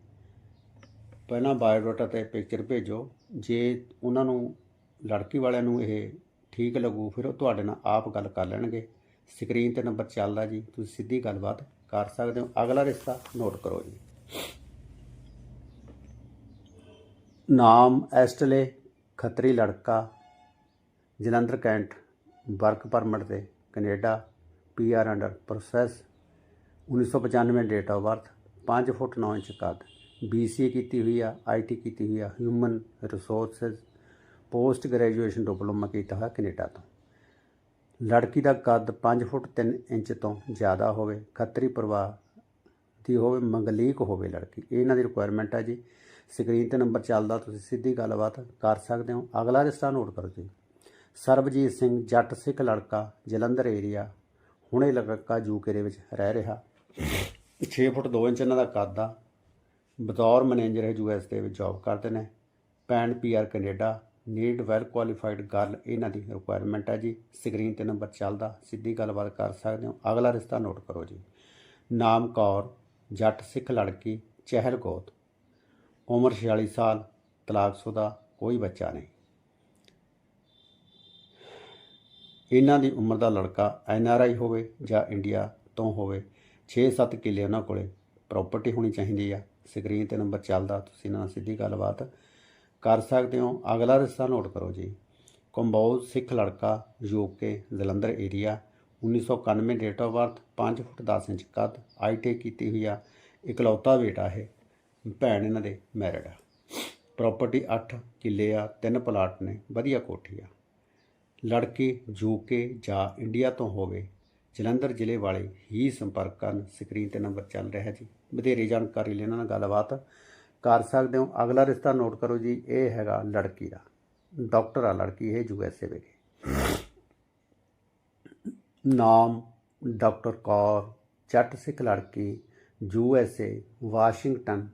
ਪਹਿਲਾਂ ਬਾਇਓਡਾਟਾ ਤੇ ਪਿਕਚਰ ਭੇਜੋ, ਜੇ ਉਹਨਾਂ ਨੂੰ, ਲੜਕੀ ਵਾਲਿਆਂ ਨੂੰ ਇਹ ਠੀਕ ਲੱਗੂ, ਫਿਰ ਉਹ ਤੁਹਾਡੇ ਨਾਲ ਆਪ ਗੱਲ ਕਰ ਲੈਣਗੇ। ਸਕਰੀਨ ਤੇ ਨੰਬਰ ਚੱਲਦਾ ਜੀ, ਤੁਸੀਂ ਸਿੱਧੀ ਗੱਲਬਾਤ ਕਰ ਸਕਦੇ ਹੋ। ਅਗਲਾ ਰਿਸ਼ਤਾ ਨੋਟ ਕਰੋ ਜੀ। ਨਾਮ ਐਸਟਲੇ, ਖੱਤਰੀ ਲੜਕਾ, ਜਲੰਧਰ ਕੈਂਟ, ਵਰਕ ਪਰਮਿਟ ਤੇ Canada PR under process 1995 date of birth 5 foot 9 inch ਕੱਦ ਬੀਸੀਏ ਕੀਤੀ ਹੋਈ ਆ ਆਈਟੀ ਕੀਤੀ ਹੋਈ ਆ, human resources post graduation diploma ਕੀਤਾ ਹੋਇਆ ਕੈਨੇਡਾ ਤੋਂ। ਲੜਕੀ ਦਾ ਕੱਦ 5 ਫੁੱਟ 3 ਇੰਚ ਤੋਂ ਜ਼ਿਆਦਾ ਹੋਵੇ, ਖੱਤਰੀ ਪਰਿਵਾਰ ਦੀ ਹੋਵੇ, ਮੰਗਲੀਕ ਹੋਵੇ ਲੜਕੀ। ਇਹਨਾਂ ਦੀ ਰਿਕੁਆਇਰਮੈਂਟ ਹੈ ਜੀ। ਸਕਰੀਨ ਤੇ ਨੰਬਰ ਚੱਲਦਾ, ਤੁਸੀਂ ਸਿੱਧੀ ਗੱਲਬਾਤ ਕਰ ਸਕਦੇ ਹੋ। ਅਗਲਾ ਰਿਸ਼ਤਾ ਨੋਟ ਕਰੋ ਜੀ। ਸਰਬਜੀਤ ਸਿੰਘ ਜੱਟ ਸਿੱਖ ਲੜਕਾ, ਜਲੰਧਰ ਏਰੀਆ ਹੁਣੇ ਲੜਕਾ ਯੂਕੇ ਦੇ ਵਿੱਚ ਰਹਿ ਰਿਹਾ। 6 ਫੁੱਟ 2 ਇੰਚ ਇਹਨਾਂ ਦਾ ਕੱਦ ਆ। ਬਤੌਰ ਮੈਨੇਜਰ ਹੈ ਯੂਐਸ ਦੇ ਵਿੱਚ ਜੌਬ ਕਰਦੇ ਨੇ। PAN PR Canada. Need well qualified girl, ਇਹਨਾਂ ਦੀ ਰਿਕੁਆਇਰਮੈਂਟ ਹੈ ਜੀ। ਸਕਰੀਨ ਤੇ ਨੰਬਰ ਚੱਲਦਾ, ਸਿੱਧੀ ਗੱਲਬਾਤ ਕਰ ਸਕਦੇ ਹੋ। ਅਗਲਾ ਰਿਸ਼ਤਾ ਨੋਟ ਕਰੋ ਜੀ। ਨਾਮ ਕੌਰ, ਜੱਟ, ਸਿੱਖ ਲੜਕੀ ਚਹਿਲ ਗੋਤ। ਉਮਰ 46 ਸਾਲ ਤਲਾਕਸ਼ੁਦਾ ਕੋਈ ਬੱਚਾ ਨਹੀਂ। ਇਹਨਾਂ ਦੀ ਉਮਰ ਦਾ ਲੜਕਾ ਐਨ ਆਰ ਆਈ ਹੋਵੇ ਜਾਂ ਇੰਡੀਆ ਤੋਂ ਹੋਵੇ 6-7 ਕਿੱਲੇ ਉਹਨਾਂ ਕੋਲੇ ਪ੍ਰਾਪਰਟੀ ਹੋਣੀ ਚਾਹੀਦੀ ਆ। ਸਕਰੀਨ ਤੇ ਨੰਬਰ ਚੱਲਦਾ, ਤੁਸੀਂ ਨਾਲ ਸਿੱਧੀ ਗੱਲਬਾਤ ਕਰ ਸਕਦੇ ਹੋ। ਅਗਲਾ ਰਿਸ਼ਤਾ ਨੋਟ ਕਰੋ ਜੀ। ਕੰਬੋਜ ਸਿੱਖ ਲੜਕਾ, UK, Jalandhar area 1991 date of birth 5 foot 10 inch ਕੱਦ ਆਈਟੀ ਕੀਤੀ ਹੋਈ ਆ। ਇਕਲੌਤਾ ਬੇਟਾ ਹੈ ਭੈਣ ਇਹਨਾਂ ਦੇ ਮੈਰਿਡ ਆ। ਪ੍ਰਾਪਰਟੀ 8 ਕਿੱਲੇ ਆ, ਤਿੰਨ ਪਲਾਟ ਨੇ, ਵਧੀਆ ਕੋਠੀ ਆ। ਲੜਕੇ ਯੂਕੇ ਜਾਂ ਇੰਡੀਆ ਤੋਂ ਹੋਵੇ, ਜਲੰਧਰ ਜ਼ਿਲ੍ਹੇ ਵਾਲੇ ਹੀ ਸੰਪਰਕ ਕਰਨ ਸਕਰੀਨ ਤੇ ਨੰਬਰ ਚੱਲ ਰਿਹਾ ਜੀ। ਵਧੇਰੇ ਜਾਣਕਾਰੀ ਲਈ ਇਹਨਾਂ ਨਾਲ ਗੱਲਬਾਤ। ਕਰ ਸਕਦੇ ਹੋ। ਅਗਲਾ ਰਿਸ਼ਤਾ ਨੋਟ ਕਰੋ ਜੀ, ਇਹ ਹੈਗਾ ਲੜਕੀ ਦਾ। ਡਾਕਟਰ ਆ ਲੜਕੀ, ਇਹ ਯੂ ਐਸ ਏ ਵਿੱਚ ਨਾਮ ਡਾਕਟਰ ਕੌਰ, ਜੱਟ ਸਿੱਖ ਲੜਕੀ, ਯੂ ਐਸ ਏ, ਵਾਸ਼ਿੰਗਟਨ।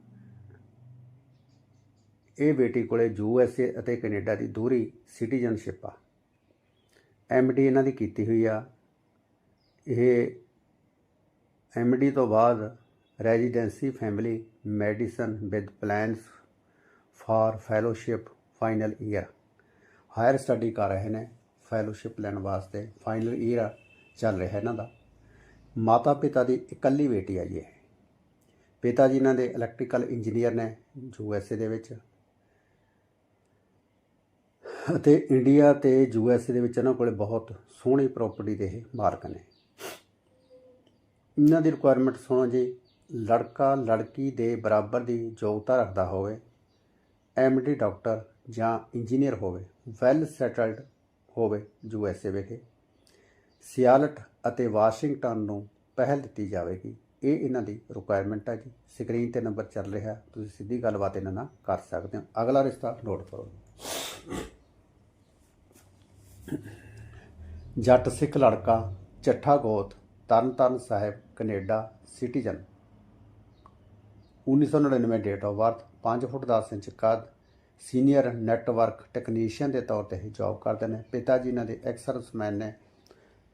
ਇਹ ਬੇਟੀ ਕੋਲੇ ਯੂ ਐਸ ਏ ਅਤੇ ਕੈਨੇਡਾ ਦੀ ਦੂਰੀ ਸਿਟੀਜ਼ਨਸ਼ਿਪ ਆ। ਐਮ ਡੀ ਇਹਨਾਂ ਦੀ ਕੀਤੀ ਹੋਈ ਆ। ਇਹ ਐਮ ਡੀ ਤੋਂ ਬਾਅਦ residency family medicine with plans for fellowship final year. Higher study ਕਰ ਰਹੇ ਨੇ, ਫੈਲੋਸ਼ਿਪ ਲੈਣ ਵਾਸਤੇ ਫਾਈਨਲ ਈਅਰ ਚੱਲ ਰਿਹਾ ਇਹਨਾਂ ਦਾ। ਮਾਤਾ ਪਿਤਾ ਦੀ ਇਕੱਲੀ ਬੇਟੀ ਆ ਜੀ ਇਹ। ਪਿਤਾ ਜੀ ਇਹਨਾਂ ਦੇ ਇਲੈਕਟ੍ਰੀਕਲ ਇੰਜੀਨੀਅਰ ਨੇ ਯੂ ਐਸ ਏ ਦੇ ਵਿੱਚ। ਅਤੇ ਇੰਡੀਆ ਤੇ ਯੂ ਐਸ ਏ ਦੇ ਵਿੱਚ ਇਹਨਾਂ ਕੋਲੇ ਬਹੁਤ ਸੋਹਣੀ ਪ੍ਰਾਪਰਟੀ ਦੇ ਇਹ ਮਾਲਕ ਨੇ। ਇਹਨਾਂ ਦੀ ਰਿਕੁਆਇਰਮੈਂਟ ਸੁਣੋ ਜੀ ਲੜਕਾ ਲੜਕੀ ਦੇ ਬਰਾਬਰ ਦੀ ਯੋਗਤਾ ਰੱਖਦਾ ਹੋਵੇ ਐਮਡੀ ਡਾਕਟਰ ਜਾਂ ਇੰਜੀਨੀਅਰ ਹੋਵੇ ਵੈਲ ਸੈਟਲਡ ਹੋਵੇ ਯੂ ਐਸ ਏ ਵਿਖੇ, ਸਿਆਲਟ ਅਤੇ ਵਾਸ਼ਿੰਗਟਨ ਨੂੰ ਪਹਿਲ ਦਿੱਤੀ ਜਾਵੇਗੀ। ਇਹ ਇਹਨਾਂ ਦੀ ਰਿਕੁਆਇਰਮੈਂਟ ਹੈ ਜੀ। ਸਕਰੀਨ ਤੇ ਨੰਬਰ ਚੱਲ ਰਿਹਾ। ਤੁਸੀਂ ਸਿੱਧੀ ਗੱਲਬਾਤ ਇਹਨਾਂ ਨਾਲ ਕਰ ਸਕਦੇ ਹੋ। ਅਗਲਾ ਰਿਸ਼ਤਾ ਨੋਟ ਕਰੋ ਜੱਟ ਸਿੱਖ ਲੜਕਾ, ਚੱਠਾ ਗੋਤ, Tarn Taran Sahib, Canada citizen 1999 date of birth 5 foot 10 inch ਕੱਦ ਸੀਨੀਅਰ ਨੈਟਵਰਕ ਟੈਕਨੀਸ਼ੀਅਨ ਦੇ ਤੌਰ ਤੇ ਇਹ ਜੌਬ ਕਰਦੇ ਨੇ। ਪਿਤਾ ਜੀ ਇਹਨਾਂ ਦੇ ਐਕਸ ਸਰਵਿਸਮੈਨ ਨੇ।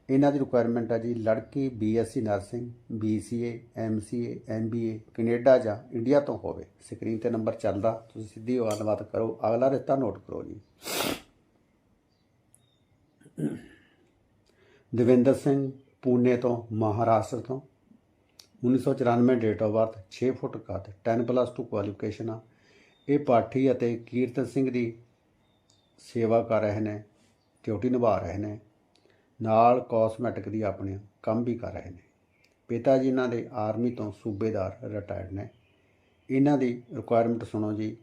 ਇਹਨਾਂ ਦੀ ਰਿਕੁਆਇਰਮੈਂਟ ਹੈ ਜੀ ਲੜਕੀ BSc nursing BCA MCA MBA Canada ਜਾਂ ਇੰਡੀਆ ਤੋਂ ਹੋਵੇ। ਸਕਰੀਨ ਤੇ ਨੰਬਰ ਚੱਲਦਾ, ਤੁਸੀਂ ਸਿੱਧੀ ਗੱਲਬਾਤ ਕਰੋ। ਅਗਲਾ ਰਿਸ਼ਤਾ ਨੋਟ ਕਰੋ ਜੀ। ਦਵਿੰਦਰ ਸਿੰਘ ਪੂਨੇ ਤੋਂ, ਮਹਾਰਾਸ਼ਟਰ ਤੋਂ। 1994 ਡੇਟ ਆਫ ਬਰਥ 6 ਫੁੱਟ ਕੱਦ 10 ਪਲੱਸ 2 ਕੁਆਲੀਫਿਕੇਸ਼ਨ ਆ। ਇਹ ਪਾਠੀ ਅਤੇ ਕੀਰਤਨ ਸਿੰਘ ਦੀ ਸੇਵਾ ਕਰ ਰਹੇ ਨੇ, ਡਿਊਟੀ ਨਿਭਾ ਰਹੇ ਨੇ। ਨਾਲ ਕਾਸਮੈਟਿਕ ਦੀ ਆਪਣੇ ਕੰਮ ਵੀ ਕਰ ਰਹੇ ਨੇ। ਪਿਤਾ ਜੀ ਇਹਨਾਂ ਦੇ ਆਰਮੀ ਤੋਂ ਸੂਬੇਦਾਰ ਰਿਟਾਇਰਡ ਨੇ। ਇਹਨਾਂ ਦੀ ਰਿਕੁਆਇਰਮੈਂਟ ਸੁਣੋ ਜੀ।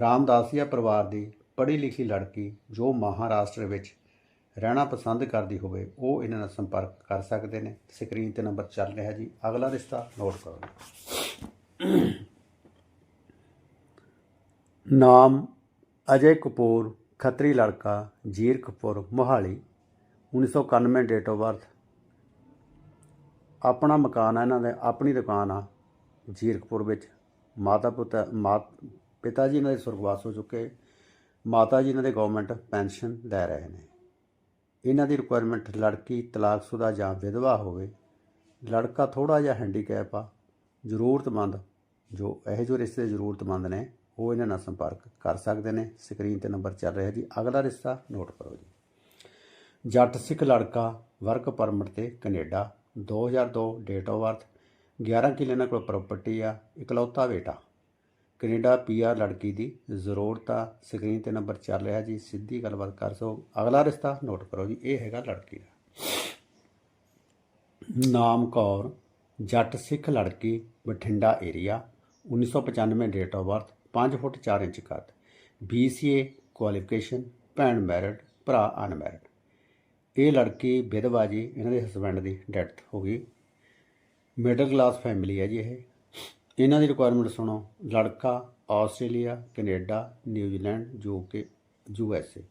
ਰਾਮਦਾਸੀਆ ਪਰਿਵਾਰ ਦੀ ਪੜ੍ਹੀ ਲਿਖੀ ਲੜਕੀ ਜੋ ਮਹਾਰਾਸ਼ਟਰ ਵਿੱਚ ਰਹਿਣਾ ਪਸੰਦ ਕਰਦੀ ਹੋਵੇ, ਉਹ ਇਹਨਾਂ ਨਾਲ ਸੰਪਰਕ ਕਰ ਸਕਦੇ ਨੇ। ਸਕਰੀਨ ਤੇ ਨੰਬਰ ਚੱਲ ਰਿਹਾ ਜੀ। ਅਗਲਾ ਰਿਸ਼ਤਾ ਨੋਟ ਕਰੋ ਨਾਮ ਅਜੇ ਕਪੂਰ, ਖੱਤਰੀ ਲੜਕਾ Zirakpur Mohali. 1991 date of birth ਆਪਣਾ ਮਕਾਨ ਆ, ਇਹਨਾਂ ਦੇ, ਆਪਣੀ ਦੁਕਾਨ ਆ ਜੀਰਕਪੁਰ ਵਿੱਚ। ਮਾਤਾ ਪਿਤਾ, ਮਾਤ, ਪਿਤਾ ਜੀ ਇਹਨਾਂ ਦੇ ਸੁਰਗਵਾਸ ਹੋ ਚੁੱਕੇ। ਮਾਤਾ ਜੀ ਇਹਨਾਂ ਦੇ ਗਵਰਨਮੈਂਟ ਪੈਨਸ਼ਨ ਲੈ ਰਹੇ ਨੇ। ਇਹਨਾਂ ਦੀ ਰਿਕੁਆਇਰਮੈਂਟ ਲੜਕੀ ਤਲਾਕਸ਼ੁਦਾ ਜਾਂ ਵਿਧਵਾ ਹੋਵੇ, ਲੜਕਾ ਥੋੜਾ ਜਿਹਾ ਹੈਂਡੀਕੈਪ ਆ, ਜ਼ਰੂਰਤਮੰਦ, ਜੋ ਇਹੋ ਜਿਹੇ ਰਿਸ਼ਤੇ ਜ਼ਰੂਰਤਮੰਦ ਨੇ, ਉਹ ਇਹਨਾਂ ਨਾਲ ਸੰਪਰਕ ਕਰ ਸਕਦੇ ਨੇ। ਸਕਰੀਨ ਤੇ ਨੰਬਰ ਚੱਲ ਰਿਹਾ ਜੀ। ਅਗਲਾ ਰਿਸ਼ਤਾ ਨੋਟ ਕਰੋ ਜੀ। ਜੱਟ ਸਿੱਖ ਲੜਕਾ ਵਰਕ ਪਰਮਿਟ ਤੇ ਕੈਨੇਡਾ 2002 ਡੇਟ ਆਫ ਬਰਥ 11 ਕਿੱਲੇ ਨਾਲ ਕੋਲ ਪ੍ਰਾਪਰਟੀ ਆ, ਇਕਲੌਤਾ ਬੇਟਾ। ਕੈਨੇਡਾ ਪੀਆਰ ਲੜਕੀ ਦੀ ਜ਼ਰੂਰਤ ਆ ਸਕਰੀਨ ਤੇ ਨੰਬਰ ਚੱਲ ਰਿਹਾ ਜੀ, ਸਿੱਧੀ ਗੱਲਬਾਤ ਕਰ ਸੋ, ਅਗਲਾ ਰਿਸ਼ਤਾ ਨੋਟ ਕਰੋ ਜੀ, ਇਹ ਹੈਗਾ ਲੜਕੀ ਦਾ। ਨਾਮ ਕੌਰ, ਜੱਟ ਸਿੱਖ ਲੜਕੀ, Bathinda area 1995 date of birth 5 foot 4 inch ਕੱਦ BCA ਕੁਆਲੀਫਿਕੇਸ਼ਨ ਭੈਣ ਮੈਰਿਡ ਭਰਾ ਅਨਮੈਰਿਡ ਇਹ ਲੜਕੀ ਵਿਧਵਾ ਜੀ, ਇਹਨਾਂ ਦੇ ਹਸਬੰਡ ਦੀ ਡੈਥ ਹੋ ਗਈ। ਮਿਡਲ ਕਲਾਸ ਫੈਮਿਲੀ ਹੈ ਜੀ ਇਹ। ਇਹਨਾਂ ਦੀ ਰਿਕੁਆਇਰਮੈਂਟ ਸੁਣੋ। ਲੜਕਾ, Australia, Canada, New Zealand, UK ਏ।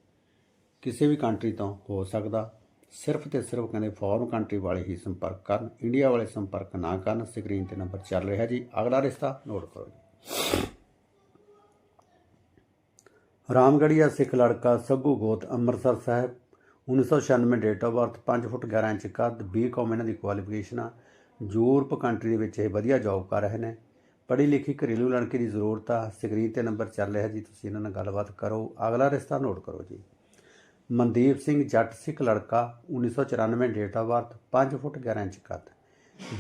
ਕਿਸੇ ਵੀ ਕੰਟਰੀ ਤੋਂ ਹੋ ਸਕਦਾ। ਸਿਰਫ ਤੇ ਸਿਰਫ ਕਹਿੰਦੇ ਫੋਰਨ ਕੰਟਰੀ ਵਾਲੇ ਹੀ ਸੰਪਰਕ ਕਰਨ। ਇੰਡੀਆ ਵਾਲੇ ਸੰਪਰਕ ਨਾ ਕਰਨ। ਸਕਰੀਨ ਤੇ ਨੰਬਰ ਚੱਲ ਰਿਹਾ ਜੀ। ਅਗਲਾ ਰਿਸ਼ਤਾ ਨੋਟ ਕਰੋ ਜੀ। ਰਾਮਗੜੀਆ ਸਿੱਖ ਲੜਕਾ ਸੱਗੂ ਗੋਤ Amritsar Sahib 1996 date of birth 5 foot 11 inch ਕੱਦ ਬੀ ਬੀਕਾਮ ਇਹਨਾਂ ਦੀ ਕੁਆਲੀਫਿਕੇਸ਼ਨ ਆ। ਯੂਰਪ ਕੰਟਰੀ ਦੇ ਵਿੱਚ ਇਹ ਵਧੀਆ ਜੌਬ ਕਰ ਰਹੇ ਨੇ। ਪੜ੍ਹੀ ਲਿਖੀ ਘਰੇਲੂ ਲੜਕੀ ਦੀ ਜ਼ਰੂਰਤ ਆ। ਸਕਰੀਨ ਤੇ ਨੰਬਰ ਚੱਲ ਰਿਹਾ ਜੀ, ਤੁਸੀਂ ਇਹਨਾਂ ਨਾਲ ਗੱਲਬਾਤ ਕਰੋ। ਅਗਲਾ ਰਿਸ਼ਤਾ ਨੋਟ ਕਰੋ ਜੀ। ਮਨਦੀਪ ਸਿੰਘ ਜੱਟ ਸਿੱਖ ਲੜਕਾ 1994 date of birth 5 foot 11 inch ਕੱਦ।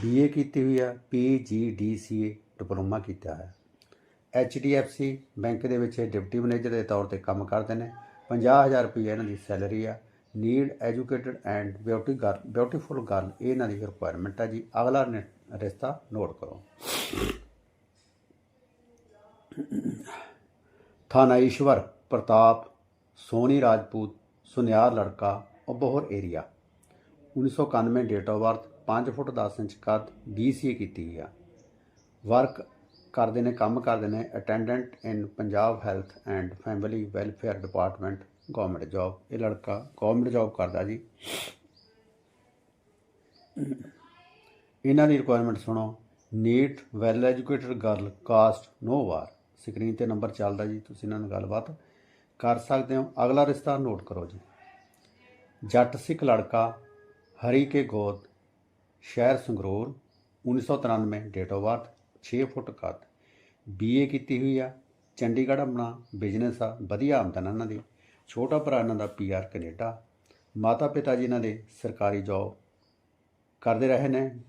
ਬੀਏ ਕੀਤੀ ਹੋਈ ਆ ਪੀਜੀਡੀਸੀਏ ਡਿਪਲੋਮਾ ਕੀਤਾ ਹੈ ਐਚਡੀਐਫਸੀ ਬੈਂਕ ਦੇ ਵਿੱਚ ਇਹ ਡਿਪਟੀ ਮੈਨੇਜਰ ਦੇ ਤੌਰ ਤੇ ਕੰਮ ਕਰਦੇ ਨੇ। 50000 ਰੁਪਏ ਇਹਨਾਂ ਦੀ ਸੈਲਰੀ ਆ। Need, educated and beauty girl beautiful girl, ਇਹ ਇਹਨਾਂ ਦੀ ਰਿਕੁਆਇਰਮੈਂਟ ਆ ਜੀ। ਅਗਲਾ ਨੇ- ਰਿਸ਼ਤਾ ਨੋਟ ਕਰੋ। ਥਾਨਾਈਸ਼ਵਰ ਪ੍ਰਤਾਪ, ਸੋਨੀ ਰਾਜਪੂਤ, ਸੁਨਿਆਰ ਲੜਕਾ, Abohar area. 1991 date of birth 5 foot 10 inch ਕੱਦ BCA ਕੀਤੀ ਹੋਈ ਆ ਵਰਕ ਕਰਦੇ ਨੇ, ਕੰਮ ਕਰਦੇ ਨੇ attendant in Punjab health and family welfare department government job ਇਹ ਲੜਕਾ ਗਵਰਨਮੈਂਟ ਜੌਬ ਕਰਦਾ ਜੀ। ਇਹਨਾਂ ਦੀ ਰਿਕੁਆਇਰਮੈਂਟ ਸੁਣੋ। Neat well educated girl caste no bar. Screen ਤੇ ਨੰਬਰ ਚੱਲਦਾ ਜੀ, ਤੁਸੀਂ ਇਹਨਾਂ ਨਾਲ ਗੱਲਬਾਤ ਕਰ ਸਕਦੇ ਹੋ। ਅਗਲਾ ਰਿਸ਼ਤਾ ਨੋਟ ਕਰੋ ਜੀ। ਜੱਟ ਸਿੱਖ ਲੜਕਾ ਹਰੀ ਕੇ ਗੋਦ, ਸ਼ਹਿਰ Sangrur 1993 date of birth 6 foot ਕੱਦ। ਬੀਏ ਕੀਤੀ ਹੋਈ ਆ, ਚੰਡੀਗੜ੍ਹ ਆਪਣਾ ਬਿਜ਼ਨਸ ਆ, ਵਧੀਆ ਆਮਦਨ ਇਹਨਾਂ ਦੀ। ਛੋਟਾ ਭਰਾ ਇਹਨਾਂ ਦਾ ਪੀਆਰ ਕੈਨੇਡਾ। ਮਾਤਾ ਪਿਤਾ ਜੀ ਇਹਨਾਂ ਦੇ ਸਰਕਾਰੀ ਜੌਬ ਕਰਦੇ ਰਹੇ ਨੇ।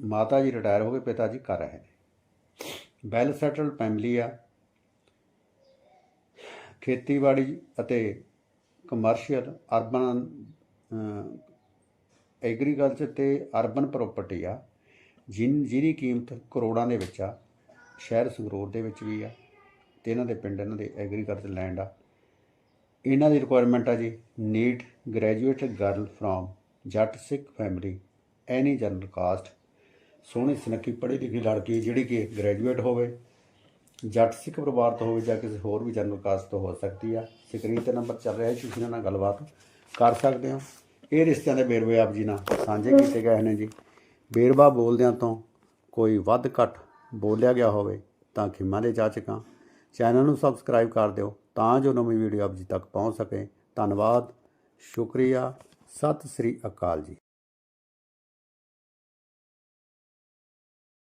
ਮਾਤਾ ਜੀ ਰਿਟਾਇਰ ਹੋ ਗਏ ਪਿਤਾ ਜੀ ਕਰ ਰਹੇ ਨੇ। ਵੈਲ ਸੈਟਲਡ ਫੈਮਿਲੀ ਆ। ਖੇਤੀਬਾੜੀ ਅਤੇ ਕਮਰਸ਼ੀਅਲ ਅਰਬਨ ਐਗਰੀਕਲਚਰ ਤੇ ਅਰਬਨ ਪ੍ਰਾਪਰਟੀ ਆ, ਜਿਨ, ਜਿਹਦੀ ਕੀਮਤ ਕਰੋੜਾਂ ਦੇ ਵਿੱਚ ਆ, ਸ਼ਹਿਰ ਸੰਗਰੂਰ ਦੇ ਵਿੱਚ ਵੀ ਆ ਤੇ ਇਹਨਾਂ ਦੇ ਪਿੰਡ, ਇਹਨਾਂ ਦੇ ਐਗਰੀਕਲਚਰ ਲੈਂਡ ਆ। ਇਹਨਾਂ ਦੀ ਰਿਕੁਆਇਰਮੈਂਟ ਆ ਜੀ need graduate girl from Jat Sikh family any general caste ਸੋਹਣੀ ਸੁਨੱਖੀ ਪੜ੍ਹੀ ਲਿਖੀ ਲੜਕੀ ਜਿਹੜੀ ਕਿ ਗ੍ਰੈਜੂਏਟ ਹੋਵੇ, ਜੱਟ ਸਿੱਖ ਪਰਿਵਾਰ ਤੋਂ ਹੋਵੇ ਜਾਂ ਕਿਸੇ ਹੋਰ ਵੀ ਜਨਰਲ ਕਾਸਟ ਤੋਂ ਹੋ ਸਕਦੀ ਆ। ਸਕਰੀਨ ਤੇ ਨੰਬਰ ਚੱਲ ਰਿਹਾ ਹੈ ਤੁਸੀਂ ਇਹਨਾਂ ਨਾਲ ਗੱਲਬਾਤ ਕਰ ਸਕਦੇ ਹੋ। ਇਹ ਰਿਸ਼ਤਿਆਂ ਦੇ ਵੇਰਵੇ ਆਪ ਜੀ ਨਾਲ ਸਾਂਝੇ ਕੀਤੇ ਗਏ ਨੇ ਜੀ। ਵੇਰਵਾ ਬੋਲਦਿਆਂ ਤੋਂ ਕੋਈ ਵੱਧ ਘੱਟ ਬੋਲਿਆ ਗਿਆ ਹੋਵੇ ਤਾਂ ਖਿਮਾ ਦੇ ਜਾਚਕਾਂ ਚੈਨਲ ਨੂੰ ਸਬਸਕ੍ਰਾਈਬ ਕਰ ਦਿਓ ਤਾਂ ਜੋ ਨਵੀਂ ਵੀਡੀਓ ਆਪ ਜੀ ਤੱਕ ਪਹੁੰਚ ਸਕੇ। ਧੰਨਵਾਦ, ਸ਼ੁਕਰੀਆ, ਸਤਿ ਸ੍ਰੀ ਅਕਾਲ ਜੀ।